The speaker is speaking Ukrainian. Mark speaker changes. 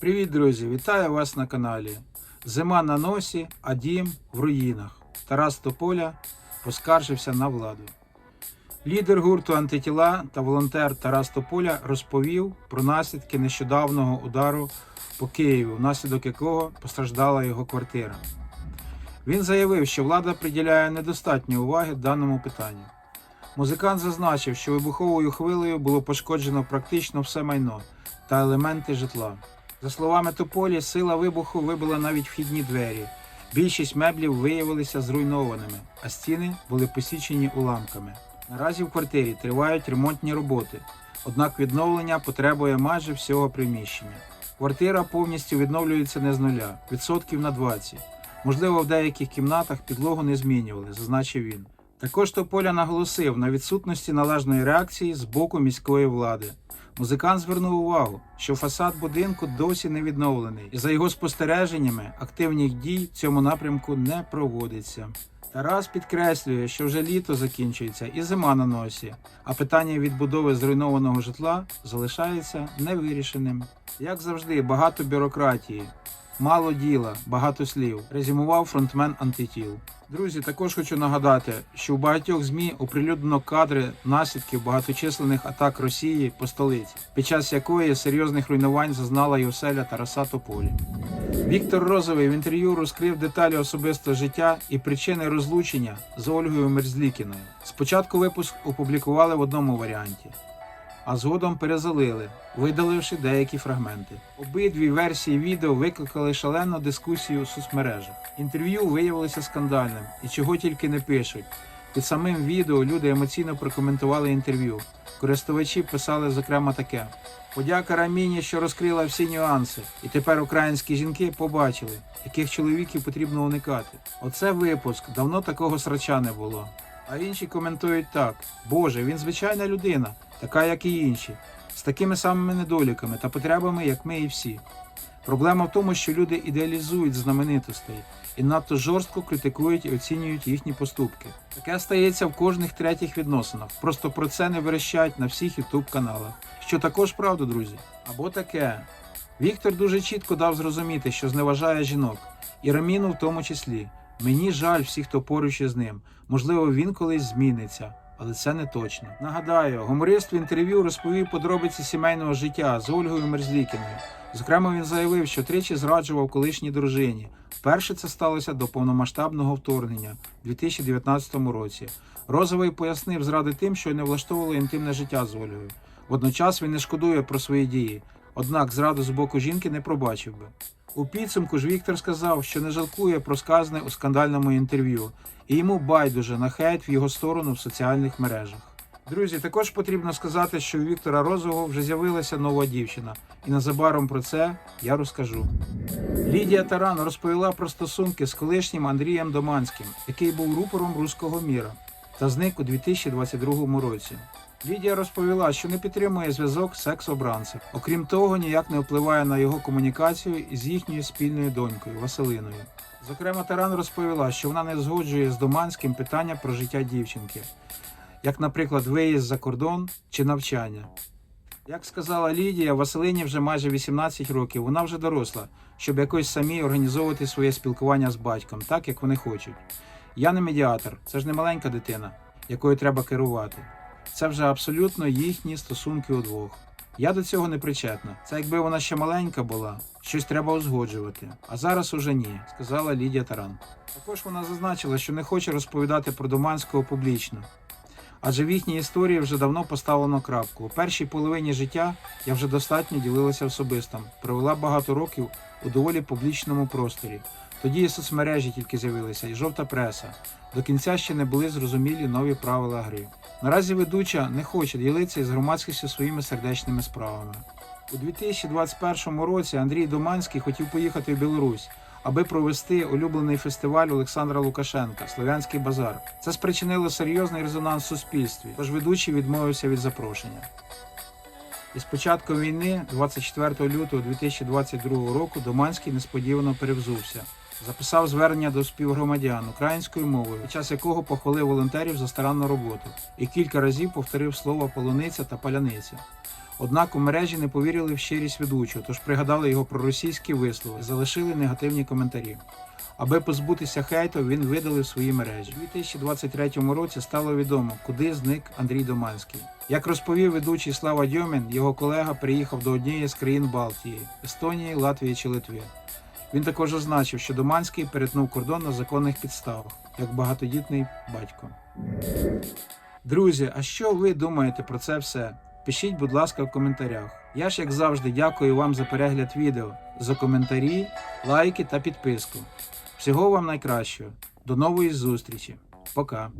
Speaker 1: Привіт, друзі! Вітаю вас на каналі. Зима на носі, а дім в руїнах. Тарас Тополя поскаржився на владу. Лідер гурту антитіла та волонтер Тарас Тополя розповів про наслідки нещодавнього удару по Києву, внаслідок якого постраждала його квартира. Він заявив, що влада приділяє недостатньо уваги даному питанню. Музикант зазначив, що вибуховою хвилею було пошкоджено практично все майно та елементи житла. За словами Тополі, сила вибуху вибила навіть вхідні двері. Більшість меблів виявилися зруйнованими, а стіни були посічені уламками. Наразі в квартирі тривають ремонтні роботи, однак відновлення потребує майже всього приміщення. Квартира повністю відновлюється не з нуля, відсотків на 20. Можливо, в деяких кімнатах підлогу не змінювали, зазначив він. Також Тополя наголосив на відсутності належної реакції з боку міської влади. Музикант звернув увагу, що фасад будинку досі не відновлений, і за його спостереженнями активних дій в цьому напрямку не проводиться. Тарас підкреслює, що вже літо закінчується і зима на носі, а питання відбудови зруйнованого житла залишається невирішеним. Як завжди, багато бюрократії, мало діла, багато слів, резюмував фронтмен антитіл. Друзі, також хочу нагадати, що у багатьох ЗМІ оприлюднено кадри наслідків багаточисленних атак Росії по столиці, під час якої серйозних руйнувань зазнала й оселя Тараса Тополі. Віктор Розовий в інтерв'ю розкрив деталі особистого життя і причини розлучення з Ольгою Мерзлікіною. Спочатку випуск опублікували в одному варіанті, а згодом перезалили, видаливши деякі фрагменти. Обидві версії відео викликали шалену дискусію у соцмережах. Інтерв'ю виявилося скандальним і чого тільки не пишуть. Під самим відео люди емоційно прокоментували інтерв'ю. Користувачі писали зокрема таке: Подяка Раміні, що розкрила всі нюанси, і тепер українські жінки побачили, яких чоловіків потрібно уникати. Оце випуск, давно такого срача не було. А інші коментують так: Боже, він звичайна людина, така як і інші, з такими самими недоліками та потребами, як ми і всі. Проблема в тому, що люди ідеалізують знаменитостей і надто жорстко критикують і оцінюють їхні поступки. Таке стається в кожних третіх відносинах. Просто про це не верещать на всіх ютуб каналах. Що також правда, друзі. Або таке. Віктор дуже чітко дав зрозуміти, що зневажає жінок, і Раміну в тому числі. Мені жаль всіх, хто поруч із ним. Можливо, він колись зміниться, але це не точно. Нагадаю, гуморист в інтерв'ю розповів подробиці сімейного життя з Ольгою Мерзлікіною. Зокрема, він заявив, що тричі зраджував колишній дружині. Вперше це сталося до повномасштабного вторгнення у 2019 році. Розовий пояснив зради тим, що не влаштовувало інтимне життя з Ольгою. Водночас він не шкодує про свої дії, однак зраду з боку жінки не пробачив би. У підсумку ж Віктор сказав, що не жалкує про сказане у скандальному інтерв'ю, і йому байдуже на хейт в його сторону в соціальних мережах. Друзі, також потрібно сказати, що у Віктора Розового вже з'явилася нова дівчина, і незабаром про це я розкажу. Лідія Таран розповіла про стосунки з колишнім Андрієм Доманським, який був рупором руського міра та зник у 2022 році. Лідія розповіла, що не підтримує зв'язок секс-обранцем. Окрім того, ніяк не впливає на його комунікацію із їхньою спільною донькою Василиною. Зокрема, Таран розповіла, що вона не згоджує з Доманським питання про життя дівчинки, як, наприклад, виїзд за кордон чи навчання. Як сказала Лідія, Василині вже майже 18 років, вона вже доросла, щоб якось самі організовувати своє спілкування з батьком, так як вони хочуть. Я не медіатор, це ж не маленька дитина, якою треба керувати. Це вже абсолютно їхні стосунки удвох. Я до цього не причетна. Це якби вона ще маленька була, щось треба узгоджувати. А зараз уже ні, сказала Лідія Таран. Також вона зазначила, що не хоче розповідати про Доманського публічно. Адже в їхній історії вже давно поставлено крапку. У першій половині життя я вже достатньо ділилася особистим, провела багато років у доволі публічному просторі. Тоді і соцмережі тільки з'явилися, і жовта преса. До кінця ще не були зрозумілі нові правила гри. Наразі ведуча не хоче ділитися із громадськістю своїми сердечними справами. У 2021 році Андрій Доманський хотів поїхати в Білорусь, аби провести улюблений фестиваль Олександра Лукашенка Слов'янський базар. Це спричинило серйозний резонанс в суспільстві, тож ведучий відмовився від запрошення. Із початком війни, 24 лютого 2022 року, Доманський несподівано перевзувся. Записав звернення до співгромадян українською мовою, під час якого похвалив волонтерів за старанну роботу і кілька разів повторив слова полуниця та паляниця. Однак у мережі не повірили в щирість ведучого, тож пригадали його проросійські вислови, залишили негативні коментарі. Аби позбутися хейту, він видалив свої мережі. У 2023 році стало відомо, куди зник Андрій Доманський. Як розповів ведучий Слава Дьомін, його колега приїхав до однієї з країн Балтії Естонії, Латвії чи Литви. Він також зазначив, що Доманський перетнув кордон на законних підставах, як багатодітний батько. Друзі, а що ви думаєте про це все? Пишіть, будь ласка, в коментарях. Я ж, як завжди, дякую вам за перегляд відео, за коментарі, лайки та підписку. Всього вам найкращого. До нової зустрічі. Пока.